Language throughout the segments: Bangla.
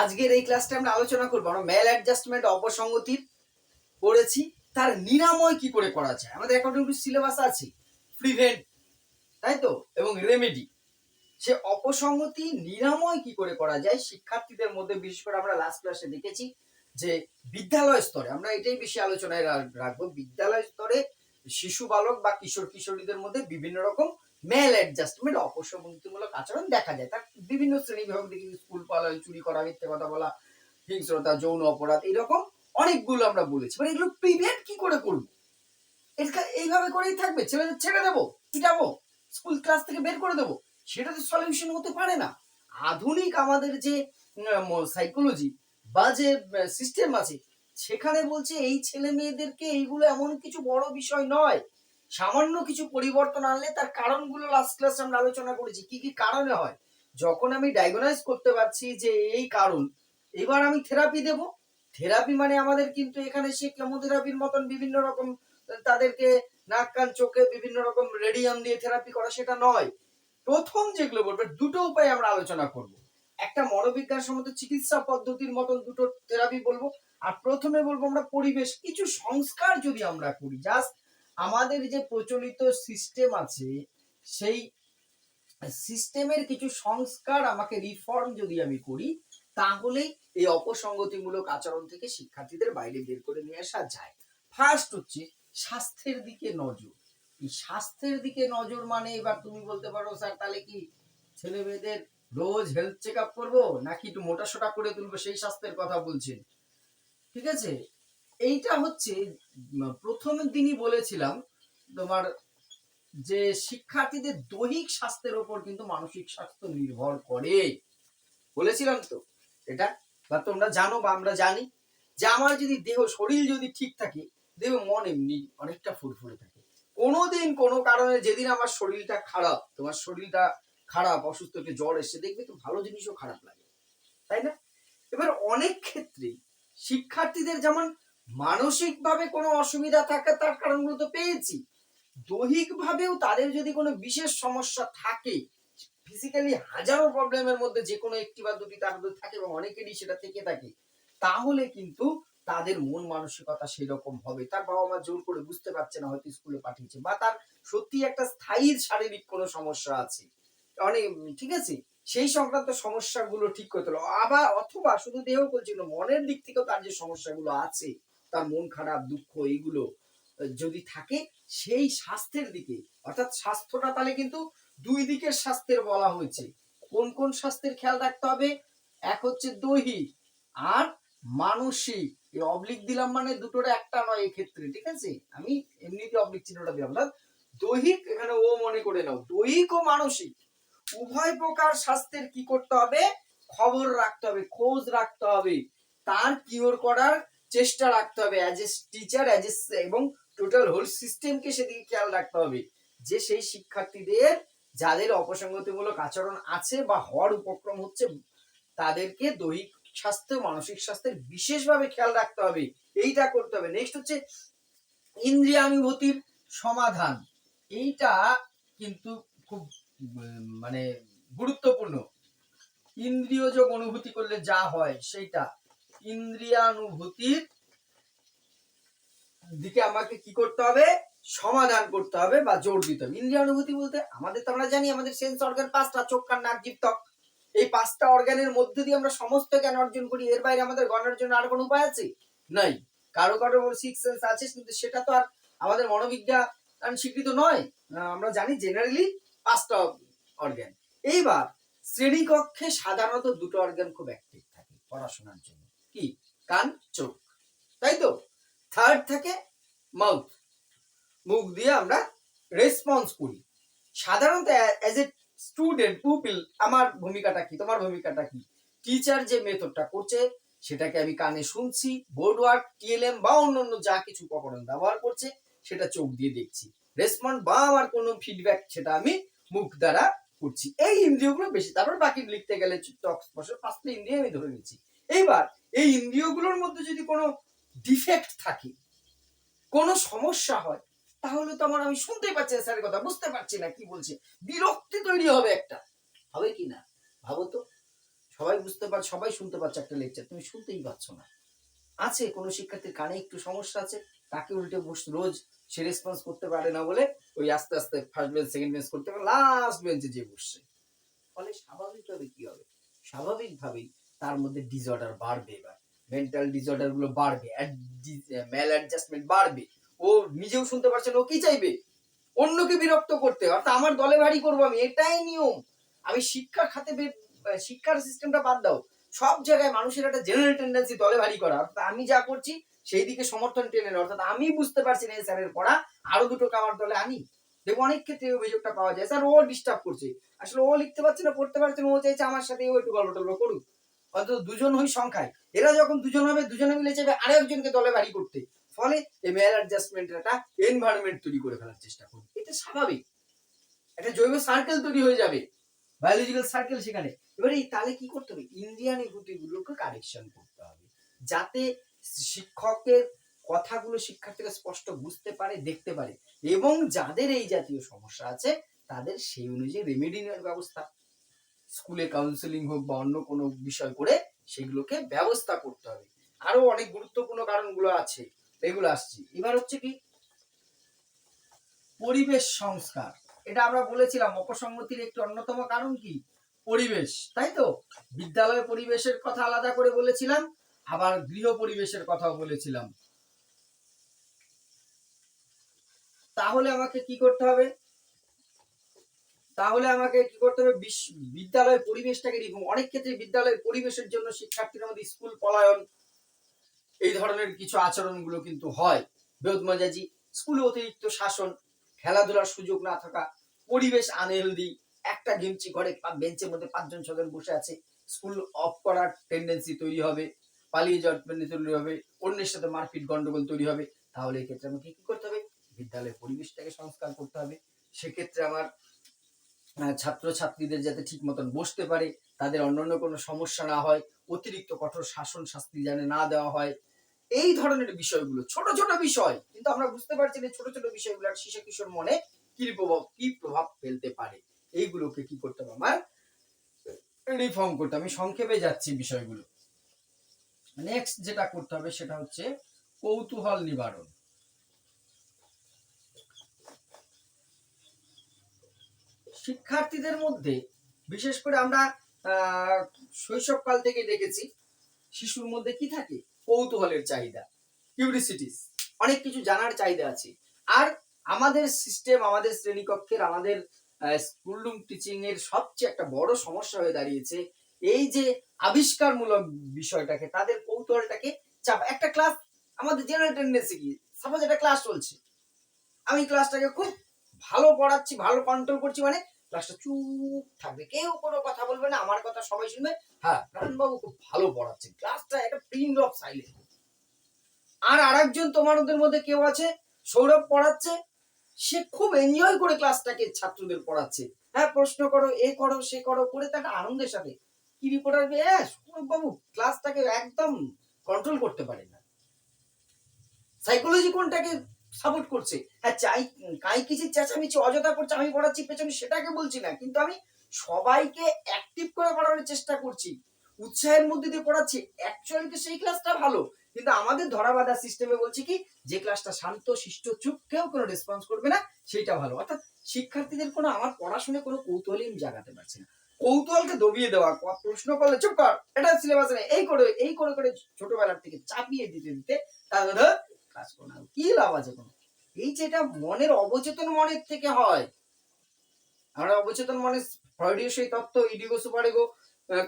আজকের এই ক্লাসটা আমরা আলোচনা করব। আমরা মেল অ্যাডজাস্টমেন্ট অপসঙ্গতির পড়েছি তার নিরাময় কি করে করা যায়? আমাদের অ্যাকাউন্টিং সিলেবাস আছে প্রিভেন্ট তাই তো? এবং রেমেডি সে অপসঙ্গতি নিরাময় কি করে করা যায়? শিক্ষার্থীদের মধ্যে, বিশেষ করে আমরা লাস্ট ক্লাসে দেখেছি যে বিদ্যালয় স্তরে, আমরা এটাই বেশি আলোচনায় রাখব। বিদ্যালয় স্তরে শিশু, বালক বা কিশোর, কিশোরীদের মধ্যে বিভিন্ন রকম মেল অ্যাডজাস্টমেন্ট অপসঙ্গতিমূলক আচরণ দেখা যায়। তার বিভিন্ন শ্রেণি বিভাগ দেখি স্কুল পালন চুরি করা, মিথ্যে কথা বলা, হিংস্রতা, যৌন অপরাধ, এরকম অনেকগুলো আমরা বলেছি। মানে এগুলো প্রিভেন্ট কি করে করব? এইভাবে করেই থাকবে। ছেলেদের ছেড়ে দেবো, পিটাবো স্কুল ক্লাস থেকে বের করে দেবো, সেটা তো সলিউশন হতে পারে না। আধুনিক আমাদের যে সাইকোলজি বা যে সিস্টেম আছে, সেখানে বলছে এই ছেলে মেয়েদেরকে এইগুলো এমন কিছু বড় বিষয় নয়। সামান্য কিছু পরিবর্তন আনলে তার কারণগুলো লাস্ট ক্লাসে আমরা আলোচনা করেছি। কি কি কারণে হয়? যখন আমি ডায়াগনাইজ করতে পারছি যে এই কারণ, এবার আমি থেরাপি দেব। থেরাপি মানে আমাদের কিন্তু এখানে সে কেমোথেরাপির মতন বিভিন্ন রকম, তাদেরকে নাক, কান, চোখে বিভিন্ন রকম রেডিয়াম দিয়ে থেরাপি করা সেটা নয়। প্রথম যেগুলো বলবে, দুটো উপায় আমরা আলোচনা করব। একটা মনোবিজ্ঞান সম্মত চিকিৎসা পদ্ধতির মতন দুটো থেরাপি বলব। আর প্রথমে বলব আমরা পরিবেশ, কিছু সংস্কার যদি আমরা করি জাস্ট আমাদের যে প্রচলিত সিস্টেম আছে, সেই সিস্টেমের কিছু সংস্কার আমাকে রিফর্ম যদি আমি করি তাহলেই এই অপসঙ্গতিমূলক আচরণ থেকে শিক্ষার্থীদের বাইরে বের করে নিয়ে আসা যায়। ফার্স্ট হচ্ছে স্বাস্থ্যের দিকে নজর। এই স্বাস্থ্যের দিকে নজর মানে এবার তুমি বলতে পারো, স্যার, তাহলে কি ছেলে মেয়েদের রোজ হেলথ চেক আপ করব, নাকি একটু মোটা সোটা করে তুলবো? সেই স্বাস্থ্যের কথা বলছেন। ঠিক আছে? এইটা হচ্ছে প্রথম দিনই বলেছিলাম, তোমার যে শিক্ষার্থীদের দৈহিক স্বাস্থ্যের ওপর কিন্তু মানসিক স্বাস্থ্য নির্ভর করে। বলেছিলাম তো এটা, বা তোমরা জানো বা আমরা জানি যে আমার যদি দেহ, শরীর যদি ঠিক থাকে, দেহ, মন এমনি অনেকটা ফুরফুরে থাকে। কোনোদিন কোনো কারণে যেদিন আমার শরীরটা খারাপ, তোমার শরীরটা খারাপ, অসুস্থ, একটু জ্বর এসছে, দেখবে তো ভালো জিনিসও খারাপ লাগে। তাই না? এবার অনেক ক্ষেত্রে শিক্ষার্থীদের যেমন মানসিকভাবে কোনো অসুবিধা থাকে, তার কারণগুলো তো পেয়েছি। দৈহিকভাবেও তাদের যদি কোনো বিশেষ সমস্যা থাকে ফিজিক্যালি হাজারো প্রবলেমের মধ্যে যে কোনো একটি বা দুটি তার মধ্যে থাকে এবং অনেকেরই সেটা থেকে থাকে, তাহলে কিন্তু তাদের মন মানসিকতা সেই রকম হবে। তার বাবা মা জোর করে বুঝতে পারছে না হয়তো স্কুলে পাঠিয়েছে বা তার সত্যি একটা স্থায়ী শারীরিক কোনো সমস্যা আছে। অনেক, ঠিক আছে? সেই সংক্রান্ত সমস্যাগুলো ঠিক করতে হলো আবার অথবা শুধু দেহ বলছি না মনের দিক থেকেও তার যে সমস্যাগুলো আছে তার মন খারাপ, দুঃখ এইগুলো যদি থাকে, সেই স্বাস্থ্যের দিকে, অর্থাৎ স্বাস্থ্যটা তাহলে কিন্তু দুই দিকের স্বাস্থ্যের বলা হয়েছে। কোন কোন স্বাস্থ্যের খেয়াল রাখতে হবে? এক হচ্ছে দৈহিক আর মানসিক। এই অবলিক দিলাম মানে দুটোর একটা নয় ক্ষেত্রে ঠিক আছে? আমি এমনিতে অবলিক চিহ্নটা দিলাম, অর্থাৎ দৈহিক এখানে ও মনে করে নাও, দৈহিক ও মানসিক। উভয় প্রকার স্বাস্থ্যের কি করতে হবে? খবর রাখতে হবে, খোঁজ রাখতে হবে। তার কিওর করার চেষ্টা রাখতে হবে as a teacher as a এবং টোটাল হোল সিস্টেমকে সেদিকে খেয়াল রাখতে হবে। যে সেই শিক্ষার্থীদের, যাদের অপসঙ্গতিমূলক আচরণ আছে বা হওয়ার উপক্রম হচ্ছে, তাদেরকে দৈহিক স্বাস্থ্য, মানসিক স্বাস্থ্যের বিশেষভাবে খেয়াল রাখতে হবে। এইটা করতে হবে। নেক্সট হচ্ছে ইন্দ্রিয়ানুভূতির সমাধান। এইটা কিন্তু খুব মানে গুরুত্বপূর্ণ। ইন্দ্রিয়যোগ অনুভূতি করলে যা হয়, সেইটা। ইন্দ্রিয়ানুভূতির দিকে আমাকে কি করতে হবে? সমাধান করতে হবে বা জোর দিতে হবে। ইন্দ্রিয়ানুভূতি বলতে আমাদের তো আমরা জানি, আমাদের সেন্স অর্গান পাঁচটা, চোখ, কান, নাক, জিভ, ত্বক। এই পাঁচটা অর্গানের মধ্যে দিয়ে আমরা সমস্ত জ্ঞান অর্জন করি। এর বাইরে আমাদের গণের জন্য আর কোনো উপায় আছে? নাই। কারও কারও সিক্স সেন্স আছে, কিন্তু সেটা তো আর আমাদের মনোবিজ্ঞান স্বীকৃত নয়। আমরা জানি জেনারেলি পাঁচটা অর্গান এইবার শ্রেণীকক্ষে সাধারণত দুটো অর্গান খুব অ্যাক্টিভ থাকে পড়াশোনার জন্য। কি? কান, চোখ। তাই তো? থার্ড থাকে মাউথ মুখ দিয়ে আমরা রেসপন্স করি। সাধারণত অ্যাজ এ স্টুডেন্ট পুপিল আমার ভূমিকাটা কি? তোমার ভূমিকাটা কি? টিচার যে মেথডটা করছে, সেটাকে আমি কানে শুনছি বোর্ড ওয়ার্ক টিএলএম বা অন্য অন্য যা কিছু উপকরণ ব্যবহার করছে, সেটা চোখ দিয়ে দেখছি। রেসপন্ড বা আমার কোনো ফিডব্যাক সেটা আমি মুখ দ্বারা করছি। এই ইন্দ্রিয়গুলো বেশি, তারপর বাকি লিখতে গেলে ত্বক স্পর্শ পাঁচটা ইন্দ্রিয় আমি ধরে নিচ্ছি। এইবার এই ইন্দ্রিয়গুলোর মধ্যে যদি কোনো ডিফেক্ট থাকে, কোনো সমস্যা হয়, তাহলে তো আমার আমি শুনতে পাচ্ছি না স্যারের কথা, বুঝতে পারছি না কি বলছে। বিরক্তি তৈরি হবে একটা। হবে কি না? ভাবো তো। সবাই বুঝতে পার, সবাই শুনতে পাচ্ছে একটা লেকচার তুমি শুনতেই পাচ্ছ না। আছে, কোনো শিক্ষার্থীর কানে একটু সমস্যা আছে, তাকে উল্টে বস, রোজ সে রেসপন্স করতে পারে না বলে ওই আস্তে আস্তে ফার্স্ট বেঞ্চ সেকেন্ড বেঞ্চ করতে পারে লাস্ট বেঞ্চে যে বসছে। ফলে স্বাভাবিকভাবে কি হবে? স্বাভাবিকভাবেই তার মধ্যে ডিসঅর্ডার বাড়বে এবার। মেন্টাল ডিসঅর্ডারগুলো বাড়বে ম্যাল অ্যাডজাস্টমেন্ট বাড়বে। ও নিজেও শুনতে পারছে না, ও কি চাইবে? অন্যকে বিরক্ত করতে অর্থাৎ আমার দলে ভারী করব আমি, এটাই নিয়ম। আমি শিক্ষা খাতে শিক্ষার সিস্টেমটা বাদ দাও। সব জায়গায় মানুষের একটা জেনারেল টেন্ডেন্সি দলে ভারী করা। অর্থাৎ আমি যা করছি, সেই দিকে সমর্থন টেনে নেওয়া। অর্থাৎ আমি বুঝতে পারছি না স্যারের পড়া, আরও দুটো আমার দলে আনি। দেখব অনেক ক্ষেত্রে অভিযোগটা পাওয়া যায়। স্যার ও ডিস্টার্ব করছে। আসলে ও লিখতে পারছে না, পড়তে পারছে না, ও চাইছে আমার সাথে ও একটু গল্প টল্প করুক। অন্তত দুজন হই সংখ্যায়। এরা যখন দুজন হবে, দুজনে মিলে চাইবে আরেকজনকে দলে ভারী করতে। ফলে এই ম্যাল অ্যাডজাস্টমেন্ট একটা এনভায়রনমেন্ট তৈরি করে ফেলার চেষ্টা করবে। এটা স্বাভাবিক। একটা জৈব সার্কেল তৈরি হয়ে যাবে। বায়োলজিক্যাল সার্কেল সেখানে। এবারে এই তাহলে কি করতে হবে? ইন্ডিয়ান গুলোকে কারেকশন করতে হবে। যাতে শিক্ষকের কথাগুলো শিক্ষার্থীরা স্পষ্ট বুঝতে পারে, দেখতে পারে। এবং যাদের এই জাতীয় সমস্যা আছে, তাদের সেই অনুযায়ী রেমেডি নেওয়ার ব্যবস্থা স্কুলে কাউন্সেলিং হোক বা অন্য কোনো বিষয় করে সেগুলোকে ব্যবস্থা করতে হবে। আরও অনেক গুরুত্বপূর্ণ কারণগুলো আছে, এগুলো আসছি। এবার হচ্ছে কি, পরিবেশ সংস্কার। এটা আমরা বলেছিলাম, অপসংগতির একটি অন্যতম কারণ কি? পরিবেশ, তাই তো? বিদ্যালয় পরিবেশের কথা আলাদা করে বলেছিলাম, আবার গৃহ পরিবেশের কথাও বলেছিলাম। তাহলে আমাকে কি করতে হবে? তাহলে আমাকে কি করতে হবে? বিদ্যালয়ের পরিবেশটাকে রিফর্ম অনেক ক্ষেত্রে বিদ্যালয়ের পরিবেশের জন্য শিক্ষার্থীরা মধ্যে স্কুল পলায়ন, এই ধরনের কিছু আচরণগুলো কিন্তু হয়। বেদমজাজি স্কুলে অতিরিক্ত শাসন, খেলাধুলার সুযোগ না থাকা, পরিবেশ আনহেলদি, একটা গেমচি ঘরে বেঞ্চের মধ্যে পাঁচজন ছজন বসে আছে, স্কুল অফ করার টেন্ডেন্সি তৈরি হবে, পালিয়ে যাওয়ার tendency তৈরি হবে, অন্যের সাথে মারপিট গন্ডগোল তৈরি হবে। তাহলে এক্ষেত্রে আমাকে কি করতে হবে? বিদ্যালয়ের পরিবেশটাকে সংস্কার করতে হবে। সেক্ষেত্রে আমার ছাত্রছাত্রীদের যাতে ঠিক মতন বসতে পারে, তাদের অন্যান্য কোনো সমস্যা না হয়, অতিরিক্ত কঠোর শাসন শাস্তি যেন না দেওয়া হয়, এই ধরনের বিষয়গুলো, ছোট ছোট বিষয়, কিন্তু আমরা বুঝতে পারছি না ছোট ছোট বিষয়গুলো শিশু কিশোর মনে কি প্রভাব কি প্রভাব ফেলতে পারে, এইগুলোকে কি করতে হবে? আমার রিফর্ম করতে আমি সংক্ষেপে যাচ্ছি বিষয়গুলো। নেক্সট যেটা করতে হবে সেটা হচ্ছে কৌতূহল নিবারণ। শিক্ষার্থীদের মধ্যে, বিশেষ করে আমরা শৈশবকাল থেকে দেখেছি, শিশুর মধ্যে কি থাকে? কৌতূহলের চাহিদা কিউরিসিটিস অনেক কিছু জানার চাহিদা আছে। আর আমাদের সিস্টেম আমাদের শ্রেণীকক্ষের, আমাদের স্কুল রুম টিচিং এর সবচেয়ে একটা বড় সমস্যা হয়ে দাঁড়িয়েছে, এই যে আবিষ্কারমূলক বিষয়টাকে, তাদের কৌতূহলটাকে চাপ। একটা ক্লাস আমাদের জেনারেল টেন্ডেন্সি কি? সাপোজ একটা ক্লাস চলছে। আমি ক্লাসটাকে খুব ভালো পড়াচ্ছি, ভালো কন্ট্রোল করছি মানে ক্লাসটা চুপ থাকবে। কেউ কোনো কথা বলবে না, আমার কথা সবাই শুনবে। হ্যাঁ কারণ বাবু খুব ভালো পড়াচ্ছেন। ক্লাসটা একটা প্রিন্ট অফ সাইলেন্ট। আর আরেকজন তোমার ওদের মধ্যে কেউ আছে? সৌরভ পড়াচ্ছে। সে খুব এনজয় করে ক্লাসটাকে ছাত্রদের পড়াচ্ছে। হ্যাঁ প্রশ্ন করো, এ করো, সে করো, করে তাকে আনন্দের সাথে। কি রিপোর্টার হ্যাঁ সৌরভ বাবু ক্লাসটাকে একদম কন্ট্রোল করতে পারে না। সাইকোলজি কোনটাকে সাপোর্ট করছে। হ্যাঁ চাই কাই কিছু চেঁচামেচি, অযথা করছে, আমি পড়াচ্ছি, পেছনে সেটাকে বলছি না। কিন্তু আমি সবাইকে অ্যাক্টিভ করে পড়ানোর চেষ্টা করছি। উৎসাহের মধ্যে দিয়ে পড়াচ্ছি। অ্যাকচুয়ালি তো সেই ক্লাসটা ভালো। কিন্তু আমাদের ধরাবাধা সিস্টেমে বলছি কি, যে ক্লাসটা শান্ত, শিষ্ট, চুপ, কেউ কোনো রেসপন্স করবে না সেটা ভালো। অর্থাৎ শিক্ষার্থীদের কোনো আমার পড়াশোনায় কোনো কৌতূহলই আমি জাগাতে পারছি না। কৌতূহলকে দবিয়ে দেওয়া প্রশ্ন করলে চুপ কর, এটা সিলেবাস নেই। এই করে এই করে করে ছোটবেলার থেকে চাপিয়ে দিতে দিতে তাদের কাজ করো না। কি লাভ আছে কোনো? এই যেটা মনের অবচেতন মনের থেকে হয়। আমরা অবচেতন মনে ফ্রয়েডীয় সেই তত্ত্ব, ইডিগো, সুপারিগো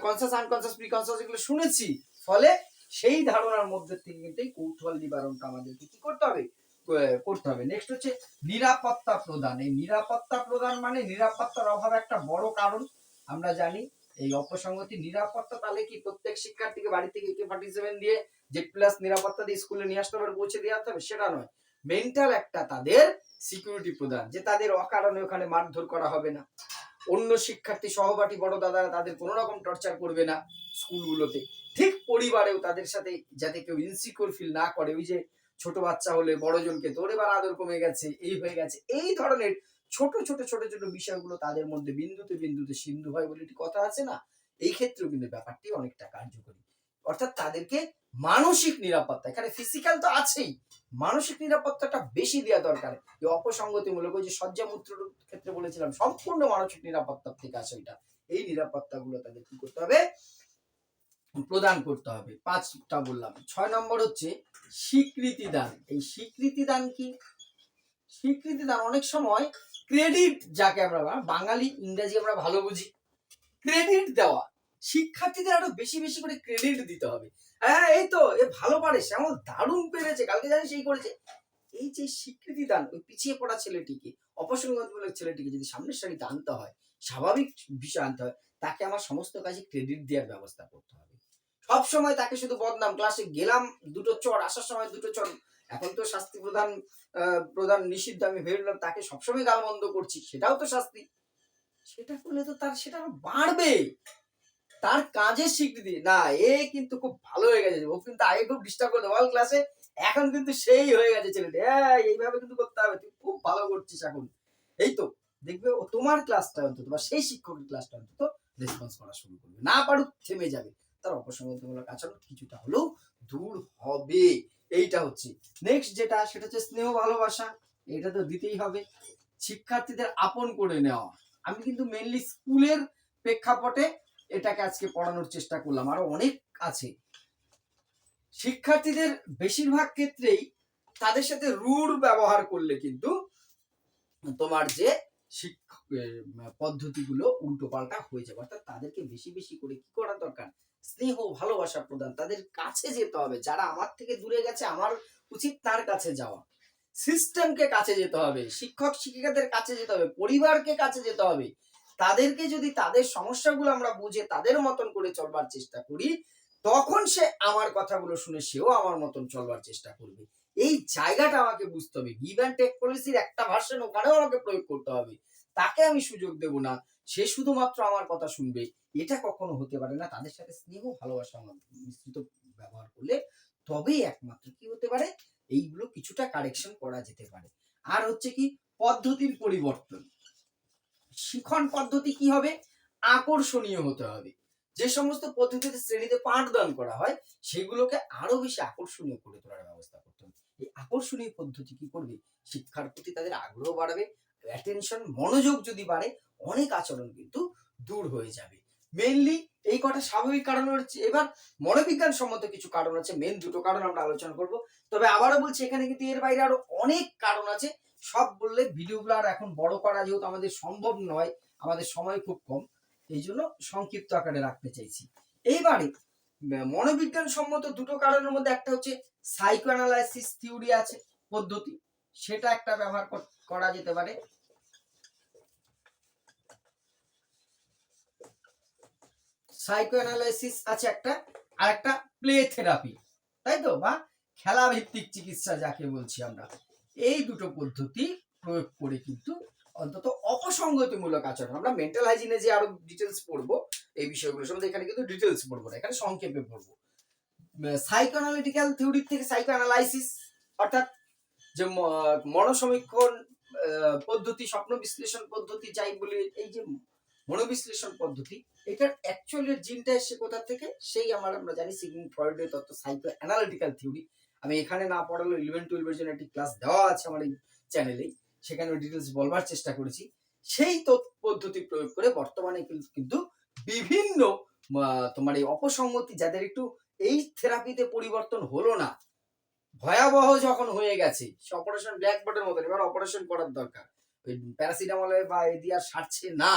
কনসাস আনকনসাস প্রিকনসাস এগুলো শুনেছি। ফলে সেই ধারণার মধ্যে থেকে কিন্তু এই কৌতূহল নিবারণটা আমাদেরকে কি করতে হবে? করতে হবে। নেক্সট হচ্ছে নিরাপত্তা প্রদান। এই নিরাপত্তা প্রদান মানে নিরাপত্তার অভাব একটা বড় কারণ। আমরা জানি এই অপসংগতি নিরাপত্তা তাহলে কি? প্রত্যেক শিক্ষার্থীকে বাড়ি থেকে কে ফর্টি সেভেন দিয়ে জেড প্লাস নিরাপত্তা দিয়ে স্কুলে নিয়ে আসতে হবে, পৌঁছে দিয়ে আসতে হবে, সেটা নয়। মেন্টাল একটা তাদের সিকিউরিটি প্রদান যে তাদের অকারণে ওখানে মারধর করা হবে না। অন্য শিক্ষার্থী সহপাঠী বড় দাদারা তাদের কোনো রকম টর্চার করবে না স্কুলগুলোতে। ঠিক পরিবারেও তাদের সাথে যাতে কেউ ইনসিকিউর ফিল না করে, ওই যে ছোট বাচ্চা হলে বড়জনকে তোর এবার আদর কমে গেছে, এই হয়ে গেছে, এই ধরনের ছোট ছোট ছোট ছোট বিষয়গুলো তাদের মধ্যে বিন্দুতে বিন্দুতে সিন্ধু হয় বলে একটি কথা আছে না? এই ক্ষেত্রেও কিন্তু ব্যাপারটি অনেকটা কার্যকরী। অর্থাৎ তাদেরকে মানসিক নিরাপত্তা, এখানে ফিজিক্যাল তো আছেই। মানসিক নিরাপত্তাটা বেশি দেওয়া দরকার। এই অপসঙ্গতিমূলক, ওই যে সজ্জামূত্রের ক্ষেত্রে বলেছিলাম, সম্পূর্ণ মানসিক নিরাপত্তার থেকে আসে এটা। এই নিরাপত্তাগুলো তাদের কি করতে হবে? প্রদান করতে হবে। পাঁচটা বললাম। ছয় নম্বর হচ্ছে স্বীকৃতি দান। এই স্বীকৃতি দান কি? স্বীকৃতি দান অনেক সময় ক্রেডিট যাকে আমরা বাঙালি ইংরেজি আমরা ভালো বুঝি। ক্রেডিট দেওয়া। শিক্ষার্থীদের আরও বেশি বেশি করে ক্রেডিট দিতে হবে। হ্যাঁ এই তো, এ ভালো পারে, শ্যামল দারুণ পেরেছে, কালকে জানিস এই করেছে। এই যে স্বীকৃতি দান, ওই পিছিয়ে পড়া ছেলেটিকে, অপসংগতমূলক ছেলেটিকে যদি সামনের সারিতে আনতে হয়, স্বাভাবিক বিষয় আনতে হয়, তাকে আমার সমস্ত কাজে ক্রেডিট দেওয়ার ব্যবস্থা করতে হবে। সব সময় তাকে শুধু বদনাম ক্লাসে গেলাম, দুটো চর, আসার সময় দুটো চর, এখন তো শাস্তি প্রধান প্রধান নিষিদ্ধ, আমি ভেবেলাম তাকে সবসময় গালমন্দ করছি, সেটাও তো শাস্তি। সেটা করলে তো তার, সেটা বাড়বে। তার কাজের স্বীকৃতি। না, এ কিন্তু খুব ভালো হয়ে গেছে। ও কিন্তু আগে খুব ডিস্টার্ব করতো। অল ক্লাসে এখন কিন্তু সেই হয়ে গেছে ছেলেটা। হ্যাঁ এইভাবে কিন্তু করতে হবে। তুই খুব ভালো করছিস এখন। এই তো, দেখবে ও তোমার ক্লাসটা অন্তত বা সেই শিক্ষকের ক্লাসটা অন্তত রেসপন্স করা শুরু করবে। না পারুক, থেমে যাবে। তার অপসংগতিমূলক আচরণ কিছুটা হলেও দূর হবে। এইটা হচ্ছে। নেক্সট যেটা, সেটা হচ্ছে স্নেহ ভালোবাসা। এটা তো দিতেই হবে। শিক্ষার্থীদের আপন করে নেওয়া। আমি কিন্তু মেনলি স্কুলের প্রেক্ষাপটে এটাকে আজকে পড়ানোর চেষ্টা করলাম। আরও অনেক আছে। শিক্ষার্থীদের বেশিরভাগ ক্ষেত্রেই তাদের সাথে রুড ব্যবহার করলে কিন্তু তোমার যে পদ্ধতিগুলো উল্টো পাল্টা হয়ে যাবে। অর্থাৎ তাদেরকে বেশি বেশি করে কি করা দরকার? স্নেহ, ভালোবাসা প্রদান। তাদের কাছে যেতে হবে। যারা আমার থেকে দূরে গেছে, আমার উচিত তার কাছে যাওয়া। সিস্টেমকে কাছে যেতে হবে। শিক্ষক শিক্ষিকাদের কাছে যেতে হবে। পরিবারকে কাছে যেতে হবে। তাদেরকে যদি তাদের সমস্যাগুলো আমরা বুঝে তাদের মতন করে চলবার চেষ্টা করি, তখন সে আমার কথাগুলো শুনে সেও আমার মতন চলবার চেষ্টা করবে। এই জায়গাটা আমাকে বুঝতে হবে। গিভ অ্যান্ড টেক পলিসির একটা ভার্সন ওখানেও আমাকে প্রয়োগ করতে হবে। তাকে আমি সুযোগ দেব না। সে শুধুমাত্র আমার কথা শুনবে। এটা কখনো হতে পারে না। তাদের সাথে স্নেহ, ভালোবাসা মিশ্রিত ব্যবহার করলে তবেই একমাত্র কি হতে পারে? এইগুলো কিছুটা কারেকশন করা যেতে পারে। আর হচ্ছে কি, পদ্ধতির পরিবর্তন। শিখন পদ্ধতি কি হবে? আকর্ষণীয় হতে হবে। যে সমস্ত পদ্ধতিতে শ্রেণীতে পাঠদান করা হয়, সেগুলোকে আরও বেশি আকর্ষণীয় করে তোলার ব্যবস্থা করতে হবে। এই আকর্ষণীয় পদ্ধতি কি করবে? শিক্ষার প্রতি তাদের আগ্রহ বাড়াবে অ্যাটেনশন মনোযোগ যদি বাড়ে, অনেক আচরণ কিন্তু দূর হয়ে যাবে। মেইনলি এই কটা স্বাভাবিক কারণ হচ্ছে, এবার মনোবিজ্ঞান সম্মত কিছু কারণ আছে মেন দুটো কারণ আমরা আলোচনা করব। তবে আবারও বলছি, এখানে কিন্তু এর বাইরে আরও অনেক কারণ আছে। সব বললে ভিডিওগুলো আর এখন বড় করা যেহেতু আমাদের সম্ভব নয়, আমাদের সময় খুব কম, এই জন্য সংক্ষিপ্ত আকারে রাখতে চাইছি। এইবারে মনোবিজ্ঞান সম্মত দুটো কারণের মধ্যে একটা হচ্ছে সাইকো অ্যানালাইসিস থিওরি আছে, পদ্ধতি। সেটা একটা ব্যবহার করা যেতে পারে। সাইকো অ্যানালাইসিস আছে একটা, আর একটা প্লে থেরাপি তাই তো? বা খেলা ভিত্তিক চিকিৎসা যাকে বলছি আমরা। এই দুটো পদ্ধতি প্রয়োগ করে কিন্তু অন্তত অপসঙ্গতিমূলক আচরণ, আমরা মেন্টাল হাইজিনে যে আরও ডিটেলস পড়ব, এই বিষয়গুলো সম্বন্ধে এখানে কিন্তু ডিটেলস পড়ব না, এখানে সংক্ষেপে পড়ব। সাইকো অ্যানালিটিক্যাল থিওরি থেকে সাইকো অ্যানালাইসিস অর্থাৎ যে মনোসমীক্ষণ পদ্ধতি, স্বপ্ন বিশ্লেষণ পদ্ধতি, যাই বলি, এই যে মনোবিশ্লেষণ পদ্ধতি, এটার অ্যাকচুয়ালি জিনটা এসে কোথা থেকে? সেই আমার আমরা জানি সিগমুন্ড ফ্রয়েডের তত্ত্ব সাইকো অ্যানালিটিক্যাল থিওরি আমি এখানে না পড়ালেও ইলেভেন টুয়েলভের জন্য একটি ক্লাস দেওয়া আছে আমার এই চ্যানেলেই সেখানে ডিটেলস বলবার চেষ্টা করেছি। সেই পদ্ধতি প্রয়োগ করে বর্তমানে কিন্তু- বিভিন্ন তোমার এই অপসঙ্গতি যাদের একটু এই থেরাপিতে পরিবর্তন হলো না, ভয়াবহ যখন হয়ে গেছে অপারেশন ব্ল্যাকবোর্ডের মতন, এবার অপারেশন করার দরকার। প্যারাসিটামলে বা এ দিয়ে সারছে না।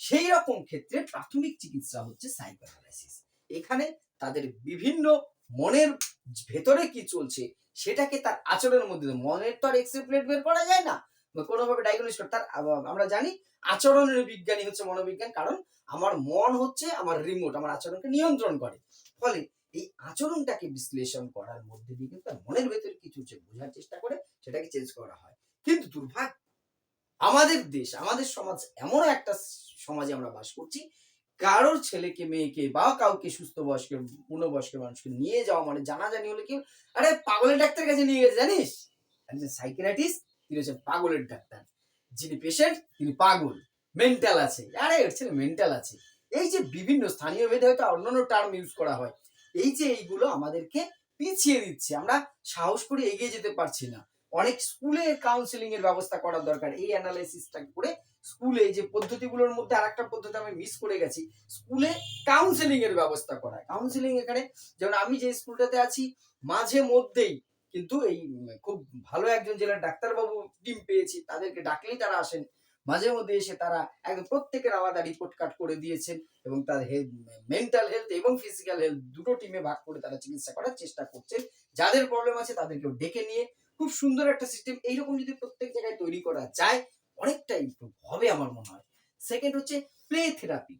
সেই রকম ক্ষেত্রে প্রাথমিক চিকিৎসা হচ্ছে সাইকোঅ্যানালাইসিস এখানে তাদের বিভিন্ন মনের ভেতরে কি চলছে, সেটাকে তার আচরণের মধ্যে মনের তো আর এক্সরে প্লেট বের করা যায় না। কোনোভাবে ডায়াগনোস করে তার আমরা জানি আচরণের বিজ্ঞানী হচ্ছে মনোবিজ্ঞান, কারণ আমার মন হচ্ছে আমার রিমোট আমার আচরণকে নিয়ন্ত্রণ করে। ফলে এই আচরণটাকে বিশ্লেষণ করার মধ্যে দিয়ে কিন্তু তার মনের ভেতরে কিছু হচ্ছে বোঝার চেষ্টা করে, সেটাকে চেঞ্জ করা হয়। কিন্তু দুর্ভাগ্য, আমাদের দেশ, আমাদের সমাজ এমন একটা সমাজে আমরা বাস করছি কারোর ছেলেকে, মেয়েকে বা কাউকে সুস্থ বয়স্কের, পূর্ণবয়স্কের মানুষকে নিয়ে যাওয়া মানে জানাজানি হলে কি আরে পাগলের ডাক্তার কাছে নিয়ে গেছে জানিস? একজন সাইকিয়াট্রিস্ট তিনি হচ্ছেন পাগলের ডাক্তার। যিনি পেশেন্ট তিনি পাগল। মেন্টাল আছে। আরে ওর ছেলে মেন্টাল আছে। এই যে বিভিন্ন স্থানীয় ভেদে হয়তো অন্যান্য টার্ম ইউজ করা হয়। এই যে এইগুলো আমাদেরকে পিছিয়ে দিচ্ছে। আমরা সাহস করে এগিয়ে যেতে পারছি না। অনেক স্কুলে কাউন্সিলিং এর ব্যবস্থা করার দরকার। এই অ্যানালাইসিসটা করে স্কুলে যে পদ্ধতিগুলোর মধ্যে আরেকটা পদ্ধতি আমি মিস করে গেছি। স্কুলে কাউন্সিলিং এর ব্যবস্থা করা। কাউন্সিলিং এখানে যেমন আমি যে স্কুলটাতে আছি, মাঝে মধ্যেই কিন্তু এই খুব ভালো একজন জেলার ডাক্তারবাবু টিম পেয়েছি, তাদেরকে ডাকলেই তারা আসেন। মাঝে মধ্যে এসে তারা একদম প্রত্যেকের আলাদা রিপোর্ট কার্ড করে দিয়েছেন এবং তার মেন্টাল হেলথ এবং ফিজিক্যাল হেলথ দুটো টিমে ভাগ করে তারা চিকিৎসা করার চেষ্টা করছেন। যাদের প্রবলেম আছে তাদেরকেও ডেকে নিয়ে খুব সুন্দর একটা সিস্টেম এইরকম যদি প্রত্যেক জায়গায় তৈরি করা যায় অনেকটা ইমপ্রুভ হবে আমার মনে হয়। সেকেন্ড হচ্ছে প্লে থেরাপি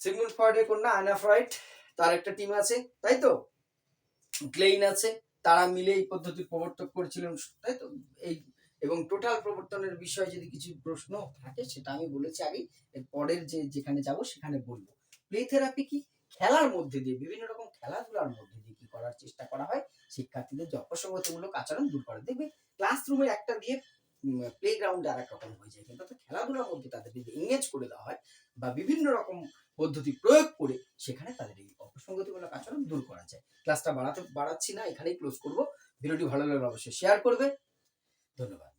সিগমুন্ড ফ্রয়েডের কন্যা আয়না ফ্রয়েড তার একটা টিম আছে, তাই তো? ক্লেইন আছে, তারা মিলে এই পদ্ধতির প্রবর্তক করেছিলেন, তাই তো? এই এবং টোটাল প্রবর্তনের বিষয়ে যদি কিছু প্রশ্ন থাকে, সেটা আমি বলেছি আগে, এর পরের যে যেখানে যাব, সেখানে বলব। প্লে থেরাপি কি? খেলার মধ্যে দিয়ে, বিভিন্ন রকম খেলাধুলার মধ্যে দিয়ে কি করার চেষ্টা করা হয়? শিক্ষার্থীদের যে আচরণ দূর করে। দেখবে ক্লাসরুমের একটা দিয়ে প্লে গ্রাউন্ডে আর এক রকম হয়ে যায়। কিন্তু খেলাধুলার মধ্যে তাদেরকে যদি এঙ্গেজ করে দেওয়া হয় বা বিভিন্ন রকম পদ্ধতি প্রয়োগ করে সেখানে তাদের এই অপসঙ্গতিমূলক আচরণ দূর করা যায়। ক্লাসটা বাড়াতে, বাড়াচ্ছি না, এখানেই ক্লোজ করব। ভিডিওটি ভালো লাগলে অবশ্যই শেয়ার করবে। ধন্যবাদ।